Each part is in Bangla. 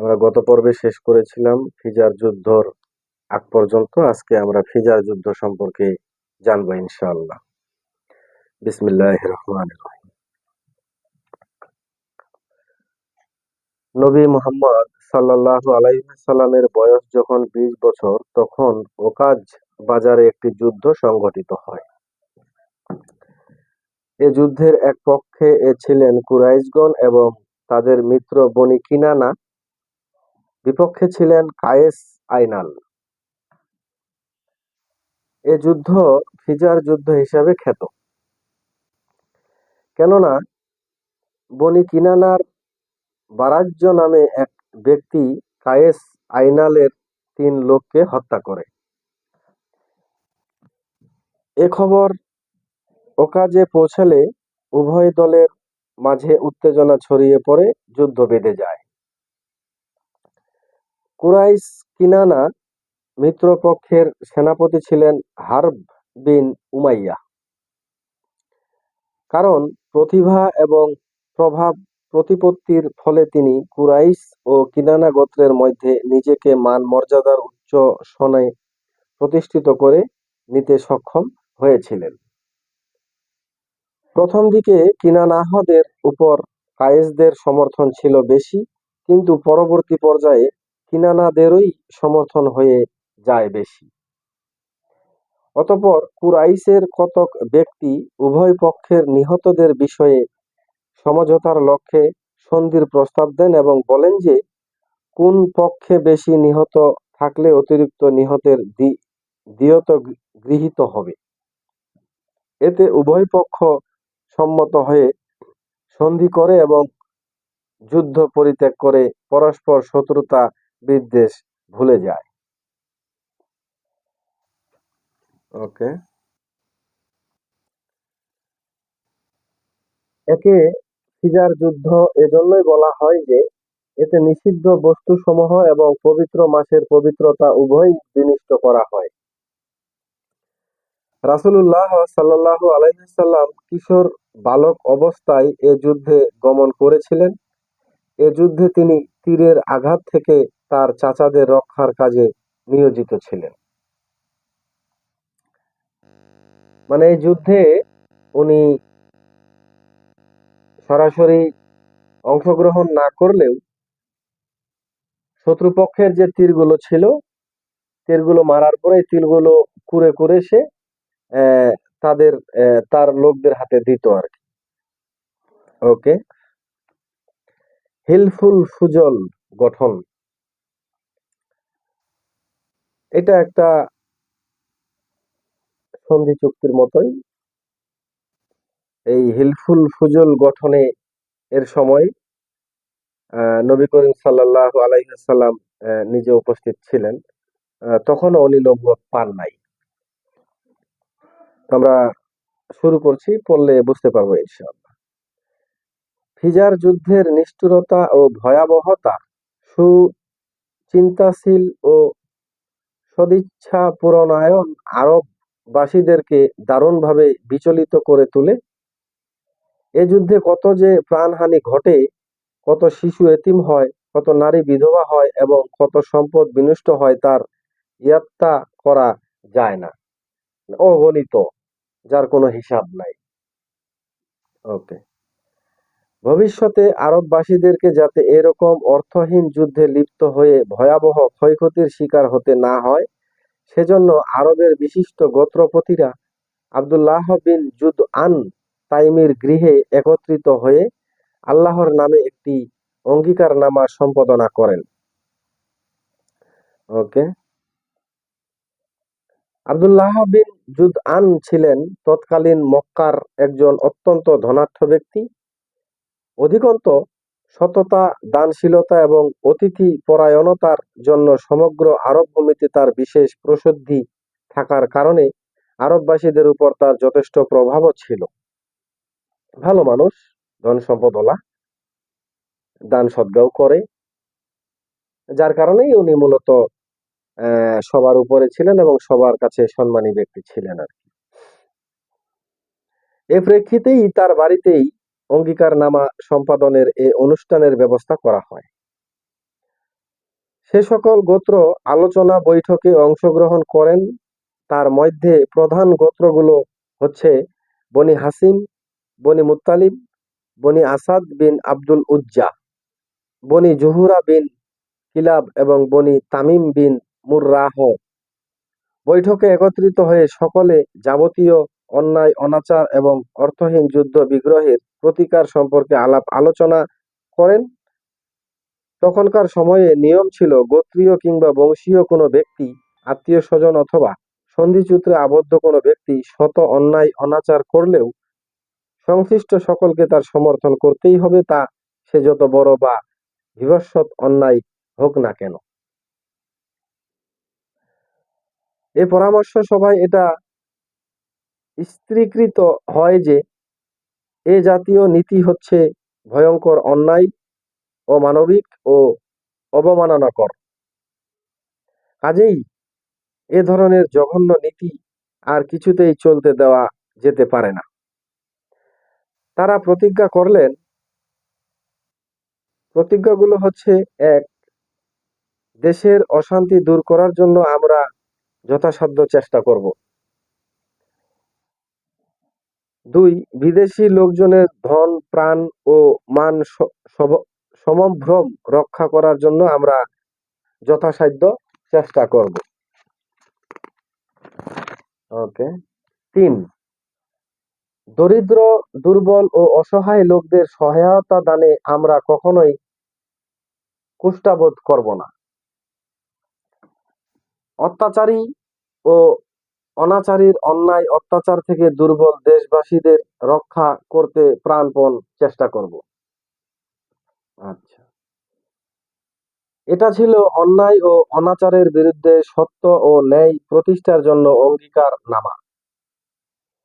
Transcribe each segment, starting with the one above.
আমরা গত পর্বে শেষ করেছিলাম ফিজার যুদ্ধর আগ পর্যন্ত। আজকে আমরা ফিজার যুদ্ধ সম্পর্কে জানব ইনশাআল্লাহ। বিসমিল্লাহ রহমান রহিম। নবী মোহাম্মদ সাল্লাহ আলাইসাল্লামের বয়স যখন বিশ বছর, তখন ওকাজ বাজারে একটি যুদ্ধ সংঘটিত হয়। এ যুদ্ধের এক পক্ষে এ ছিলেন কুরাইশগণ এবং তাদের মিত্র বনি কিনানা। বিপক্ষে ছিলেন কায়েস আইনাল। এ যুদ্ধ ফিজার যুদ্ধ হিসাবে খ্যাত। কেননা, বনি কিনানার বারাজ্য নামে এক ব্যক্তি কায়েস আইনালের তিন লোককে হত্যা করে। এ খবর ওকাজে পৌঁছালে উভয় দলের মাঝে উত্তেজনা ছড়িয়ে পড়ে, যুদ্ধ বেঁধে যায়। কুরাইশ কিনানা মিত্রপক্ষের সেনাপতি ছিলেন হার্ব বিন উমাইয়া। কারণ প্রতিভা এবং প্রভাব প্রতিপত্তির ফলে তিনি কুরাইশ ও কিনানা গোত্রের মধ্যে নিজেকে মান মর্যাদার উচ্চ সনে প্রতিষ্ঠিত করে নিতে সক্ষম হয়েছিলেন। প্রথম দিকে কিনানাহদের উপর কায়েসদের সমর্থন ছিল বেশি, কিন্তু পরবর্তী পর্যায়ে কিনানাদেরই সমর্থন হয়ে যায় বেশি। অতপর কুরাইশের কতক ব্যক্তি উভয় পক্ষের নিহতদের বিষয়ে সমঝোতার লক্ষ্যে সন্ধির প্রস্তাব দেন এবং বলেন যে, কোন পক্ষে বেশি নিহত থাকলে অতিরিক্ত নিহতের দিয়ত গৃহীত হবে। এতে উভয় পক্ষ সম্মত হয়ে সন্ধি করে এবং যুদ্ধ পরিত্যাগ করে পরস্পর শত্রুতা বিদ্বেষ ভুলে যায়। ওকে। একে ফিজার যুদ্ধ এজন্যই বলা হয় যে, এতে নিষিদ্ধ বস্তুসমূহ এবং পবিত্র মাসের পবিত্রতা উভয়ই বিনিষ্ট করা হয়। রাসুলুল্লাহ সাল্লাহ আলাইসাল্লাম কিশোর বালক অবস্থায় এ যুদ্ধে গমন করেছিলেন। এ যুদ্ধে তিনি তীরের আঘাত থেকে তার চাচাদের রক্ষার কাজে নিয়োজিত ছিলেন। মানে এই যুদ্ধে উনি সরাসরি অংশগ্রহণ না করলেও শত্রুপক্ষের যে তীরগুলো ছিল, তীরগুলো মারার পরে তীরগুলো কুরে কুরে সে তাদের তার লোকদের হাতে দিত আর কি। ওকে? হিলফুল ফুজল গঠন। এটা একটা সন্ধি চুক্তির মতোই। এই হিলফুল ফুজল গঠনে এর সময় নবী করিম সাল্লাহ আলাইসাল্লাম নিজে উপস্থিত ছিলেন। তখনও উনি নবুয় পান নাই। আমরা শুরু করছি, পড়লে বুঝতে পারব ইনশাআল্লাহ। ফিজার যুদ্ধের নিষ্ঠুরতা ও ভয়াবহতা, সুচিন্তাশীল ও সদিচ্ছা পুরনায়ন আরববাসীদেরকে দারুণভাবে বিচলিত করে তোলে। এ যুদ্ধে কত যে প্রাণহানি ঘটে, কত শিশু এতিম হয়, কত নারী বিধবা হয় এবং কত সম্পদ বিনষ্ট হয় তার ইয়াত্তা করা যায় না। অগণিত, যার কোনো হিসাব নাই। ওকে। ভবিষ্যতে আরববাসীদেরকে যাতে এরকম অর্থহীন যুদ্ধে লিপ্ত হয়ে ভয়াবহ ক্ষয়ক্ষতির শিকার হতে না হয়, সেজন্য আরবের বিশিষ্ট গোত্রপতিরা আবদুল্লাহ বিন জুদ আন তাইমির গৃহে একত্রিত হয়ে আল্লাহর নামে একটি অঙ্গীকার নামা সম্পাদনা করেন। ওকে। আবদুল্লাহ বিন জুদ আন ছিলেন তৎকালীন মক্কার একজন অত্যন্ত ধনাঢ্য ব্যক্তি। অধিকন্ত সততা, দানশীলতা এবং অতিথি পরায়ণতার জন্য সমগ্র আরব ভূমিতে তার বিশেষ প্রসিদ্ধি থাকার কারণে আরববাসীদের উপর তার যথেষ্ট প্রভাবও ছিল। ভালো মানুষ, ধন সম্পদওয়ালা, দান সদ্গাও করে। যার কারণেই উনি মূলত সবার উপরে ছিলেন এবং সবার কাছে সম্মানী ব্যক্তি ছিলেন আর কি। এ প্রেক্ষিতেই তার বাড়িতেই অঙ্গীকার নামা সম্পাদনের এ অনুষ্ঠানের ব্যবস্থা করা হয়। সে সকল গোত্র আলোচনা বৈঠকে অংশগ্রহণ করেন। তার মধ্যে প্রধান গোত্রগুলো হচ্ছে বনি হাসিম, বনি মুত্তালিব বনি আসাদ বিন আব্দুল উজ্জা, বনি জুহুরা বিন কিলাব এবং বনি তামিম বিন মুররাহ। বৈঠকে একত্রিত হয়ে সকলে যাবতীয় অন্যায়, অনাচার এবং অর্থহীন যুদ্ধ বিগ্রহের প্রতিকার সম্পর্কে আলাপ আলোচনা করেন। তখনকার সময়ে নিয়ম ছিল গোত্রীয় কিংবা বংশীয় কোনো ব্যক্তি আত্মীয় স্বজন অথবা সন্ধিসূত্রে আবদ্ধ কোনো ব্যক্তি শত অন্যায়, অনাচার করলেও সংশ্লিষ্ট সকলকে তার সমর্থন করতেই হবে, তা সে যত বড় বা বিভৎসত অন্যায় হোক না কেন। এ পরামর্শ সভায় এটা স্ত্রীকৃত হয় যে, এ জাতীয় নীতি হচ্ছে ভয়ঙ্কর অন্যায়, অমানবিক ও অবমাননাকর। কাজেই এ ধরনের জঘন্য নীতি আর কিছুতেই চলতে দেওয়া যেতে পারে না। তারা প্রতিজ্ঞা করলেন, প্রতিজ্ঞাগুলো হচ্ছে এক, দেশের অশান্তি দূর করার জন্য আমরা যথাসাধ্য চেষ্টা করব। দুই, বিদেশি লোকজনের ধন, প্রাণ ও মান সমভ্রম রক্ষা করার জন্য আমরা যথাসাধ্য চেষ্টা করব। ওকে। তিন, দরিদ্র, দুর্বল ও অসহায় লোকদের সহায়তা দানে আমরা কখনোই কুষ্টাবোধ করব না। অত্যাচারী ও অনাচারীর অন্যায় অত্যাচার থেকে দুর্বল দেশবাসীদের রক্ষা করতে প্রাণপণ চেষ্টা করব। আচ্ছা। এটা ছিল অন্যায় ও অনাচারের বিরুদ্ধে সত্য ও ন্যায় প্রতিষ্ঠার জন্য অঙ্গীকার নামা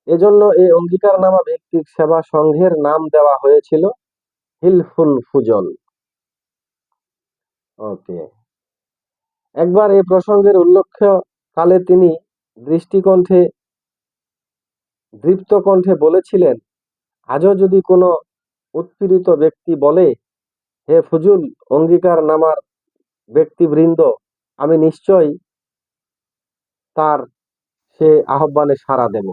এজন্য এই অঙ্গীকার নামা ব্যক্তির সেবা সংঘের নাম দেওয়া হয়েছিল হিলফুল ফুজল। ওকে। একবার এই প্রসঙ্গের উল্লেখ্য কালে তিনি দৃষ্টিকণ্ঠে দৃপ্ত কণ্ঠে বলেছিলেন, আজও যদি কোনো উৎপীড়িত ব্যক্তি বলে, হে ফজুল, অঙ্গীকার নামার ব্যক্তিবৃন্দ, আমি নিশ্চয় তার সে আহ্বানে সাড়া দেব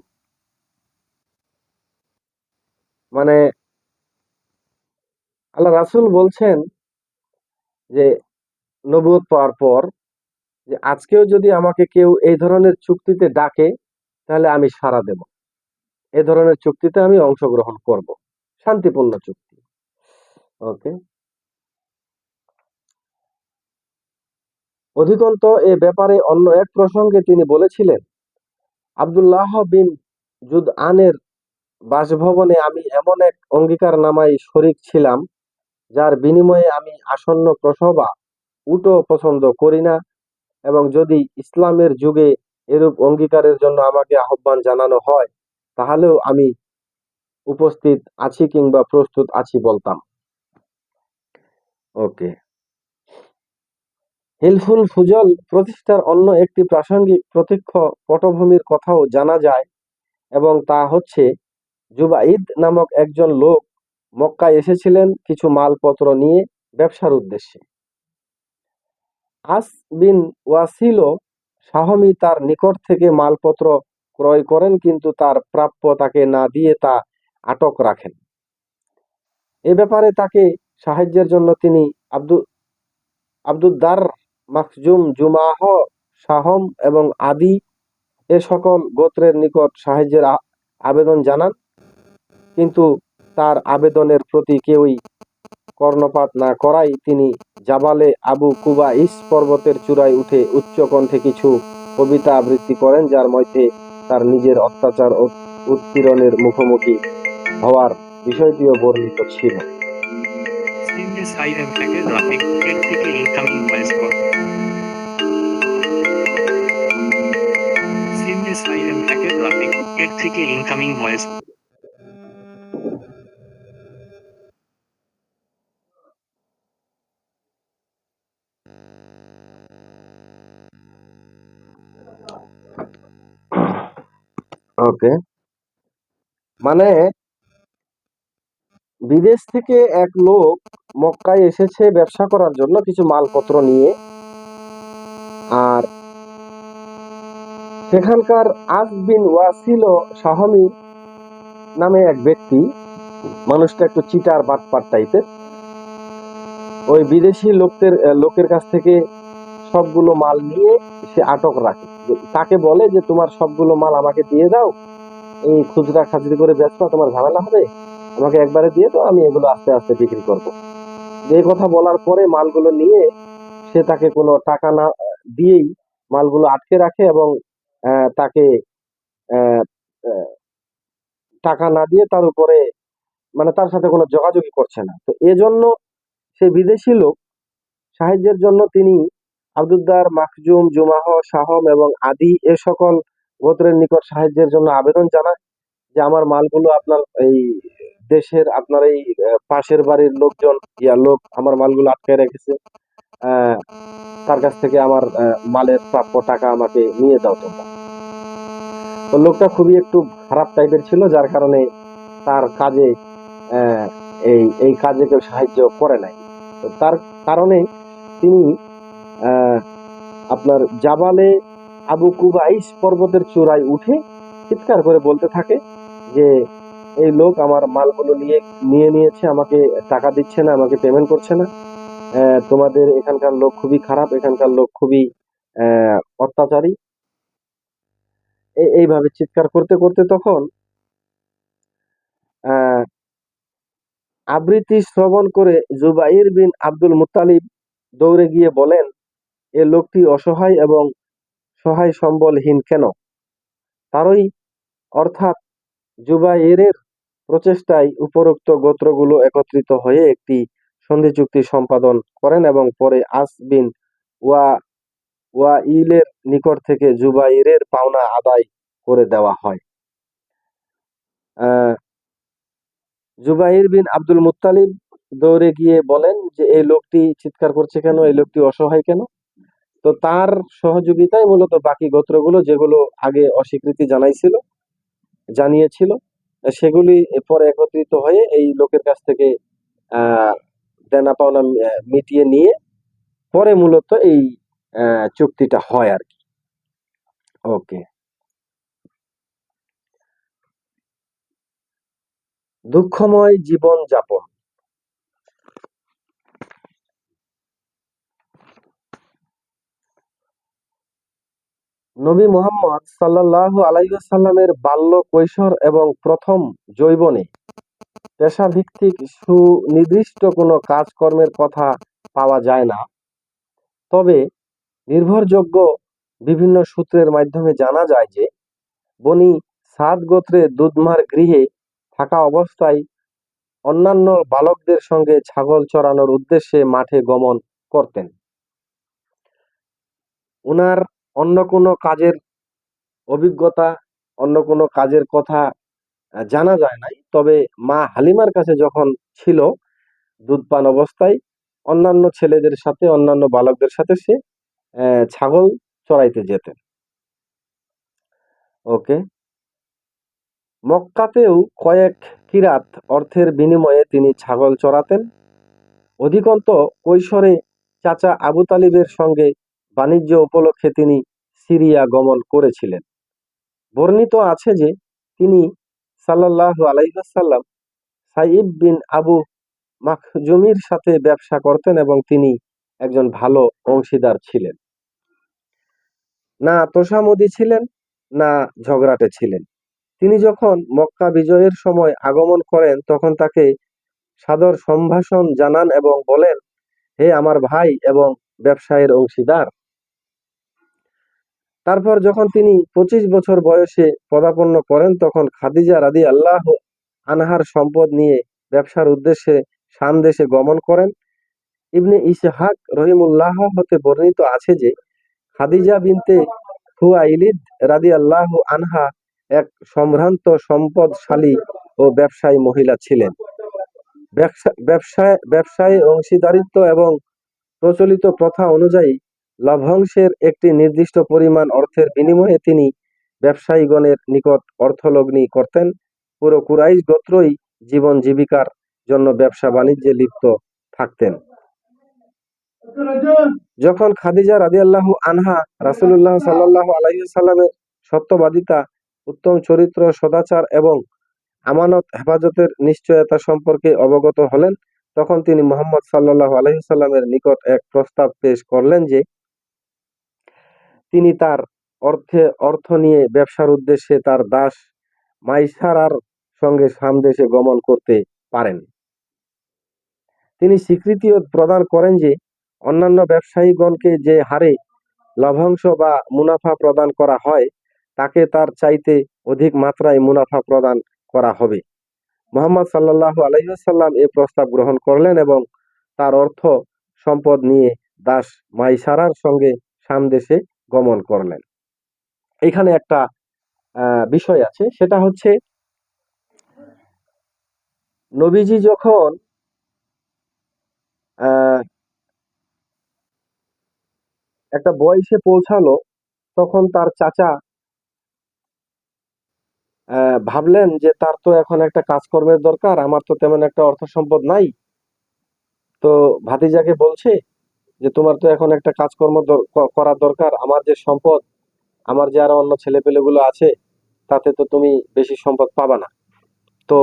মানে আল্লাহ রাসুল বলছেন যে নবুয়ত পাওয়ার পর যে আজকেও যদি আমাকে কেউ এই ধরনের চুক্তিতে ডাকে, তাহলে আমি সাড়া দেব। এই ধরনের চুক্তিতে আমি অংশগ্রহণ করব। শান্তিপূর্ণ চুক্তি। ওকে? অধিকন্ত এ ব্যাপারে অন্য এক প্রসঙ্গে তিনি বলেছিলেন, আব্দুল্লাহ বিন জুদ আনের বাসভবনে আমি এমন এক অঙ্গীকার নামায় শরিক ছিলাম, যার বিনিময়ে আমি আসন্ন প্রসবা উটো পছন্দ করি না এবং যদি ইসলামের যুগে এরূপ অঙ্গীকারের জন্য আমাকে আহ্বান জানানো হয় তাহলেও আমি উপস্থিত আছি কিংবা প্রস্তুত আছি বলতাম। ওকে। হিলফুল ফুজল প্রতিষ্ঠার অন্য একটি প্রাসঙ্গিক প্রত্যক্ষ পটভূমির কথাও জানা যায় এবং তা হচ্ছে জুবাইদ নামক একজন লোক মক্কায় এসেছিলেন কিছু মালপত্র নিয়ে ব্যবসার উদ্দেশ্যে। আস বিন ওয়াসিল সাহমি তার নিকট থেকে মালপত্র ক্রয় করেন, কিন্তু তার প্রাপ্য তাকে না দিয়ে তা আটক রাখেন। এ ব্যাপারে তাকে সাহায্যের জন্য তিনি আব্দু, আব্দুদ্দার মাকজুম জুমাহ সাহম এবং আদি এ সকল গোত্রের নিকট সাহায্যের আবেদন জানান। কিন্তু তার আবেদনের প্রতি কেউই কর্ণপাত না করাই তিনি জাবালে আবু কুবাইস পর্বতের চূড়ায় উঠে উচ্চ কণ্ঠে কিছু কবিতা আবৃত্তি করেন যার মধ্যে তার নিজের অত্যাচার ও উৎপীড়নের মুখোমুখি হওয়ার বিষয়টিও বর্ণিত ছিল থেকে ইনকামিং ভয়েস কল সিমনে সাইড এম থেকে রাফিক এর থেকে ইনকামিং ভয়েস ওকে? মানে বিদেশ থেকে এক লোক মক্কায় এসেছে ব্যবসা করার জন্য কিছু মালপত্র নিয়ে। আর সেখানকার আস বিন ওয়াসিল সাহমি নামে এক ব্যক্তি, মানুষটা একটু চিটার বাটপার টাইপের ওই বিদেশি লোকদের, লোকের কাছ থেকে সবগুলো মাল নিয়ে সে আটক রাখে। তাকে বলে যে, তোমার সবগুলো মাল আমাকে দিয়ে দাও। এই খুচরা খাজরি করে বেচবা, তোমার ঝামেলা হবে। আমাকে একবারে দিয়ে দাও, আমি এগুলো আস্তে আস্তে বিক্রি করব। এই কথা বলার পরে মালগুলো নিয়ে সে তাকে কোনো টাকা না দিয়েই মালগুলো আটকে রাখে এবং তাকে টাকা না দিয়ে তার উপরে মানে তার সাথে কোনো যোগাযোগই করছে না। তো এজন্য সে বিদেশি লোক, সাহায্যের জন্য তিনি আব্দুদ্দার মাকজুম, জুমাহ সাহম এবং আদি এ সকল গোত্রের নিকট সাহায্যের জন্য আবেদন জানায় যে আমার মালগুলো আপনার এই দেশের, আপনার এই পাশের বাড়ির লোকজন, ইয়া লোক আমার মালগুলো আটকে রেখেছে। তার কাছ থেকে আমার মালের প্রাপ্য টাকা আমাকে নিয়ে দাও তোমরা। তো লোকটা খুবই একটু খারাপ টাইপের ছিল, যার কারণে তার কাজে এই এই কাজে কেউ সাহায্য করে নাই। তো তার কারণে তিনি আপনার জাবালে আবু কুবাইস পর্বতের চূড়ায় উঠে চিৎকার করে বলতে থাকে যে, এই লোক আমার মালগুলো নিয়ে নিয়ে নিয়েছে, আমাকে টাকা দিচ্ছে না, আমাকে পেমেন্ট করছে না। তোমাদের এখানকার লোক খুবই খারাপ, এখানকার লোক খুবই অত্যাচারী। এইভাবে চিৎকার করতে করতে তখন আবৃত্তি শ্রবণ করে জুবাইর বিন আব্দুল মুত্তালিব দৌড়ে গিয়ে বলেন এ লোকটি অসহায় এবং সহায় সম্বলহীন কেন? তারই অর্থাৎ জুবাইরের প্রচেষ্টায় উপরোক্ত গোত্রগুলো একত্রিত হয়ে একটি সন্ধি চুক্তি সম্পাদন করেন এবং পরে আস বিন ওয়া, ওয়াইলের নিকট থেকে জুবাইরের পাওনা আদায় করে দেওয়া হয়। জুবাইর বিন আব্দুল মুত্তালিব দৌড়ে গিয়ে বলেন যে, এই লোকটি চিৎকার করছে কেন? এই লোকটি অসহায় কেন? তো তার সহযোগিতায় মূলত বাকি গোত্রগুলো যেগুলো আগে অস্বীকৃতি জানাইছিল, জানিয়েছিল, সেগুলি পরে একত্রিত হয়ে এই লোকের কাছ থেকে দেনা পাওনা মিটিয়ে নিয়ে পরে মূলত এই চুক্তিটা হয় আর কি। ওকে। দুঃখময় জীবন যাপন নবী মোহাম্মদ সাল্লাল্লাহু আলাইহি সাল্লামের বাল্য কৈশোর এবং প্রথম যৌবনে। পেশাভিত্তিক সুনির্দিষ্ট কোনো কাজকর্মের কথা পাওয়া যায় না। তবে নির্ভরযোগ্য বিভিন্ন সূত্রের মাধ্যমে জানা যায় যে, বনি সাদ গোত্রে দুধমার গৃহে থাকা অবস্থায় অন্যান্য বালকদের সঙ্গে ছাগল চড়ানোর উদ্দেশ্যে মাঠে গমন করতেন। উনার অন্য কোনো কাজের অভিজ্ঞতা, অন্য কোনো কাজের কথা জানা যায় নাই। তবে মা হালিমার কাছে যখন ছিল দুধ পান অবস্থায়, অন্যান্য ছেলেদের সাথে, অন্যান্য বালকদের সাথে সে ছাগল চড়াইতে যেতেন। ওকে? মক্কাতেও কয়েক কিরাত অর্থের বিনিময়ে তিনি ছাগল চড়াতেন। অধিকন্ত কৈশোরে চাচা আবু তালিবের সঙ্গে বাণিজ্য উপলক্ষে তিনি সিরিয়া গমন করেছিলেন। বর্ণিত আছে যে, তিনি সাল্লাল্লাহু আলাইহাল্লাম সাইব বিন আবু মাখজুমির সাথে ব্যবসা করতেন এবং তিনি একজন ভালো অংশীদার ছিলেন। না তোষামদি ছিলেন, না ঝগড়াটে ছিলেন। তিনি যখন মক্কা বিজয়ের সময় আগমন করেন, তখন তাকে সাদর সম্ভাষণ জানান এবং বলেন, হে আমার ভাই এবং ব্যবসায়ের অংশীদার তারপর যখন তিনি পঁচিশ বছর বয়সে পদাপন্ন করেন, তখন খাদিজা রাদি আল্লাহ আনহার সম্পদ নিয়ে ব্যবসার উদ্দেশ্যে শাম দেশে গমন করেন। ইবনে ইসহাক রহিমুল্লাহ হতে বর্ণিত আছে যে, খাদিজা বিনতে হুয়াইলিদ রাদি আল্লাহ আনহা এক সম্ভ্রান্ত সম্পদশালী ও ব্যবসায়ী মহিলা ছিলেন। ব্যবসা, ব্যবসায় ব্যবসায় অংশীদারিত্ব এবং প্রচলিত প্রথা অনুযায়ী লভ্যাংশের একটি নির্দিষ্ট পরিমাণ অর্থের বিনিময়ে তিনি ব্যবসায়ীগণের নিকট অর্থলগ্নি করতেন। পুরো কুরাইশ গোত্রই জীবন জীবিকার জন্য ব্যবসা বাণিজ্যে লিপ্ত থাকতেন। যখন খাদিজা রাদিয়াল্লাহু আনহা রাসুল্লাহ সাল্লাল্লাহু আলাইহি সাল্লামের সত্যবাদিতা, উত্তম চরিত্র, সদাচার এবং আমানত, হেফাজতের নিশ্চয়তা সম্পর্কে অবগত হলেন, তখন তিনি মোহাম্মদ সাল্লাল্লাহু আলাইহুসাল্লামের নিকট এক প্রস্তাব পেশ করলেন যে তিনি তার অর্থে অর্থ নিয়ে ব্যবসার উদ্দেশ্যে তার দাস মাইসারার সঙ্গে সামদেশে গমন করতে পারেন। তিনি স্বীকৃতিও প্রদান করেন যে, অন্যান্য ব্যবসায়ীগণকে যে হারে লভ্যাংশ বা মুনাফা প্রদান করা হয়, তাকে তার চাইতে অধিক মাত্রায় মুনাফা প্রদান করা হবে। মোহাম্মদ সাল্লাল্লাহু আলাইসাল্লাম এ প্রস্তাব গ্রহণ করলেন এবং তার অর্থ সম্পদ নিয়ে দাস মাইসারার সঙ্গে সামদেশে গমন করলেন। এখানে একটা বিষয় আছে, সেটা হচ্ছে নবীজি যখন একটা বয়সে পৌঁছালো, তখন তার চাচা ভাবলেন যে তার তো এখন একটা কাজকর্মের দরকার, আমার তো তেমন একটা অর্থ সম্পদ নাই। তো ভাতিজাকে বলছে যে তোমার তো এখন একটা কাজকর্ম করার দরকার। আমার যে সম্পদ, আমার যে আরও অন্য ছেলেপেলেগুলো আছে, তাতে তো তুমি বেশি সম্পদ পাবা না। তো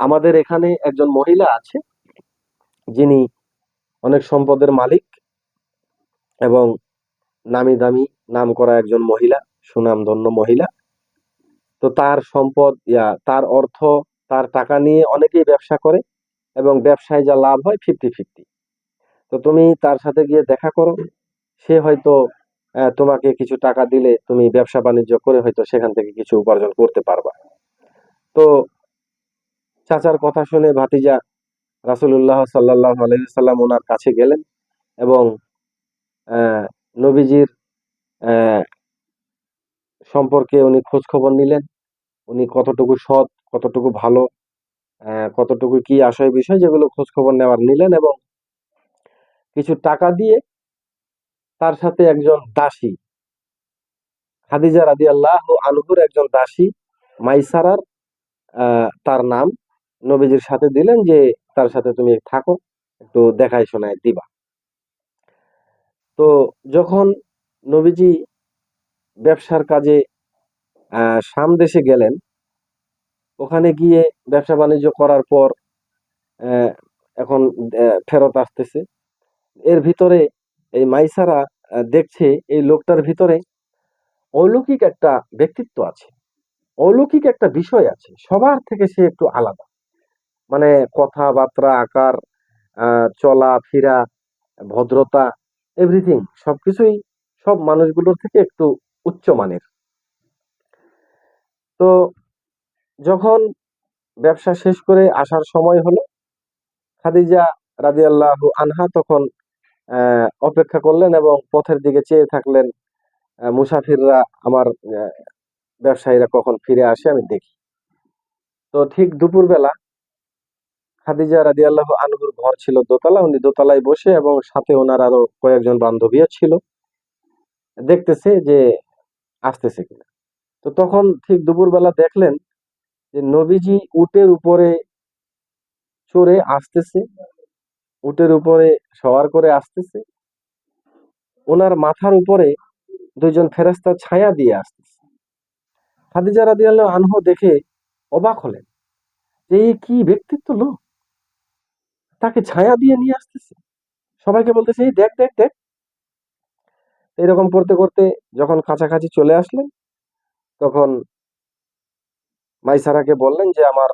আমাদের এখানে একজন মহিলা আছে, যিনি অনেক সম্পদের মালিক এবং নামি দামি নাম করা একজন মহিলা, সুনামধন্য মহিলা। তো তার সম্পদ, ইয়া, তার অর্থ, তার টাকা নিয়ে অনেকেই ব্যবসা করে এবং ব্যবসায় যা লাভ হয় ফিফটি ফিফটি। তো তুমি তার সাথে গিয়ে দেখা করো। সে হয়তো তোমাকে কিছু টাকা দিলে তুমি ব্যবসা বাণিজ্য করে হয়তো সেখান থেকে কিছু উপার্জন করতে পারবা। তো চাচার কথা শুনে ভাতিজা রাসূলুল্লাহ সাল্লাল্লাহু আলাইহি সাল্লাম ওনার কাছে গেলেন এবং নবীজির সম্পর্কে উনি খোঁজ খবর নিলেন। উনি কতটুকু সৎ, কতটুকু ভালো কতটুকু কি আশয় বিষয় যেগুলো খোঁজ খবর নেওয়ার নিলেন এবং কিছু টাকা দিয়ে তার সাথে একজন দাসী, খাদিজা রাদিয়াল্লাহু আনহুর একজন দাসী মাইসারার তার নাম নবীজির সাথে দিলেন যে তার সাথে তুমি থাকো, একটু দেখাই শোনায় দিবা। তো যখন নবীজি ব্যবসার কাজে শাম দেশে গেলেন, ওখানে গিয়ে ব্যবসা বাণিজ্য করার পর এখন ফেরত আসতেছে। এর ভিতরে এই মাইসারা দেখছে এই লোকটার ভিতরে অলৌকিক একটা ব্যক্তিত্ব আছে। অলৌকিক একটা বিষয় আছে, সবার থেকে সে একটু আলাদা। মানে কথাবার্তা, আকার চলা, ফিরা, ভদ্রতা এভরিথিং সবকিছুই সব মানুষগুলোর থেকে একটু উচ্চ মানের। তো যখন ব্যবসা শেষ করে আসার সময় হলো, খাদিজা রাদিয়াল্লাহু আনহা তখন অপেক্ষা করলেন এবং পথের দিকে চেয়ে থাকলেন মুসাফিররা, আমার ব্যবসায়ীরা কখন ফিরে আসে আমি দেখি। তো ঠিক দুপুরবেলা খাদিজা রাদি আল্লাহ আনহুর ঘর ছিল দোতলা, উনি দোতলায় বসে এবং সাথে ওনার আরও কয়েকজন বান্ধবীও ছিল, দেখতেছে যে আসতেছে কিনা। তো তখন ঠিক দুপুরবেলা দেখলেন যে নবীজি উটের উপরে চড়ে আসতেছে। উটের উপরে সওয়ার করে আসতেছে। ওনার মাথার উপরে দুইজন ফেরেশতা ছায়া দিয়ে আসতেছে। খাদিজা রাদিয়াল্লাহু আনহ দেখে অবাক হলেন যে এই কি ব্যক্তিত্ব লোক? তাকে ছায়া দিয়ে নিয়ে আসতেছে। সবাইকে বলতেছে, এই দেখ দেখ দেখ। এরকম করতে করতে যখন কাছাকাছি চলে আসলেন, তখন মাইসারাকে বললেন যে, আমার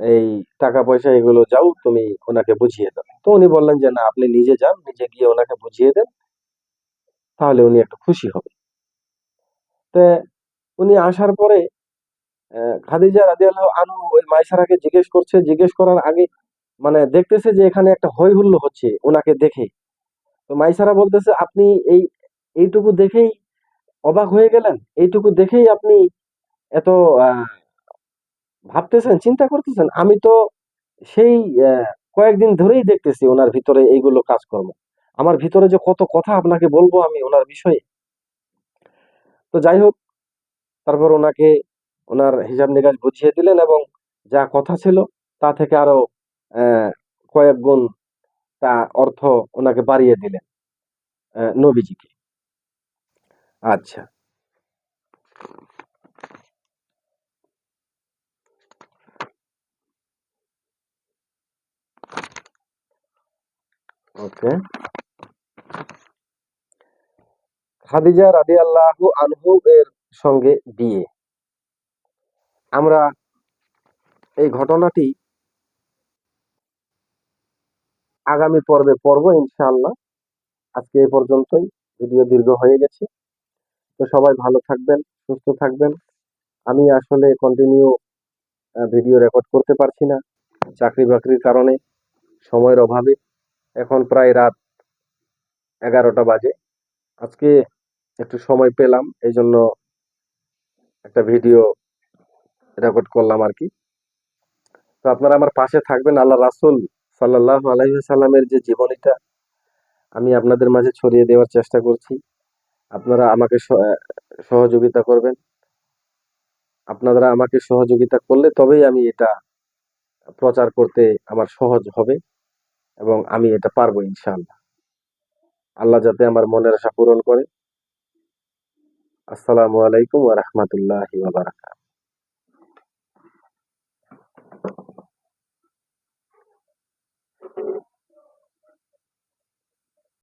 এই টাকা পয়সা এগুলো যাও, তুমি ওনাকে বুঝিয়ে দাও। তো উনি বললেন যে, না, আপনি নিজে যান, নিজে গিয়ে ওনাকে বুঝিয়ে দেন, তাহলে উনি একটু খুশি হবে। তো উনি আসার পরে খাদিজা রাদিয়াল্লাহু আনহু ওই মাইসারাকে জিজ্ঞেস করছে, জিজ্ঞেস করার আগে মানে দেখতেছে যে এখানে একটা হই হুল্লো হচ্ছে ওনাকে দেখে। তো মাইসারা বলতেছে, আপনি এই, এইটুকু দেখেই অবাক হয়ে গেলেন? এইটুকু দেখেই আপনি এত ভাবতেছেন, চিন্তা করতেছেন? আমি তো সেই কয়েকদিন ধরেই দেখতেছি ওনার ভিতরে এইগুলো কাজকর্ম। আমার ভিতরে যে কত কথা আপনাকে বলব আমি ওনার বিষয়ে। তো যাই হোক, তারপর ওনাকে ওনার হিসাব নিকাশ বুঝিয়ে দিলেন এবং যা কথা ছিল তা থেকে আরও কয়েক গুণ তা অর্থ ওনাকে বাড়িয়ে দিলেন নবীজিকে। আচ্ছা। ওকে। খাদিজা রাদিয়াল্লাহু আনহু এর সঙ্গে বিয়ে। আমরা এই ঘটনাটি আগামী পর্বে পর্ব ইনশাআল্লাহ। আজকে এই পর্যন্তই, ভিডিও দীর্ঘ হয়ে গেছে। তো সবাই ভালো থাকবেন, সুস্থ থাকবেন। আমি আসলে কন্টিনিউ ভিডিও রেকর্ড করতে পারছি না চাকরি বাকরির কারণে, সময়ের অভাবে। এখন প্রায় রাত এগারোটা বাজে। আজকে একটু সময় পেলাম এই জন্য একটা ভিডিও রেকর্ড করলাম আর কি তো আপনারা আমার পাশে থাকবেন, আল্লাহ রাসুল সাল্লাহ আলাইসাল্লামের যে জীবনীটা, আমি আপনাদের মাঝে ছড়িয়ে দেওয়ার চেষ্টা করছি। আপনারা আমাকে সহযোগিতা করবেন। আপনারা আমাকে সহযোগিতা করলে তবেই আমি এটা প্রচার করতে আমার সহজ হবে। এবং আমি এটা পারব ইনশাআল্লাহ। আল্লাহ যাতে আমার মনের আশা পূরণ করে। আসসালামু আলাইকুম ওয়া রাহমাতুল্লাহি ওয়া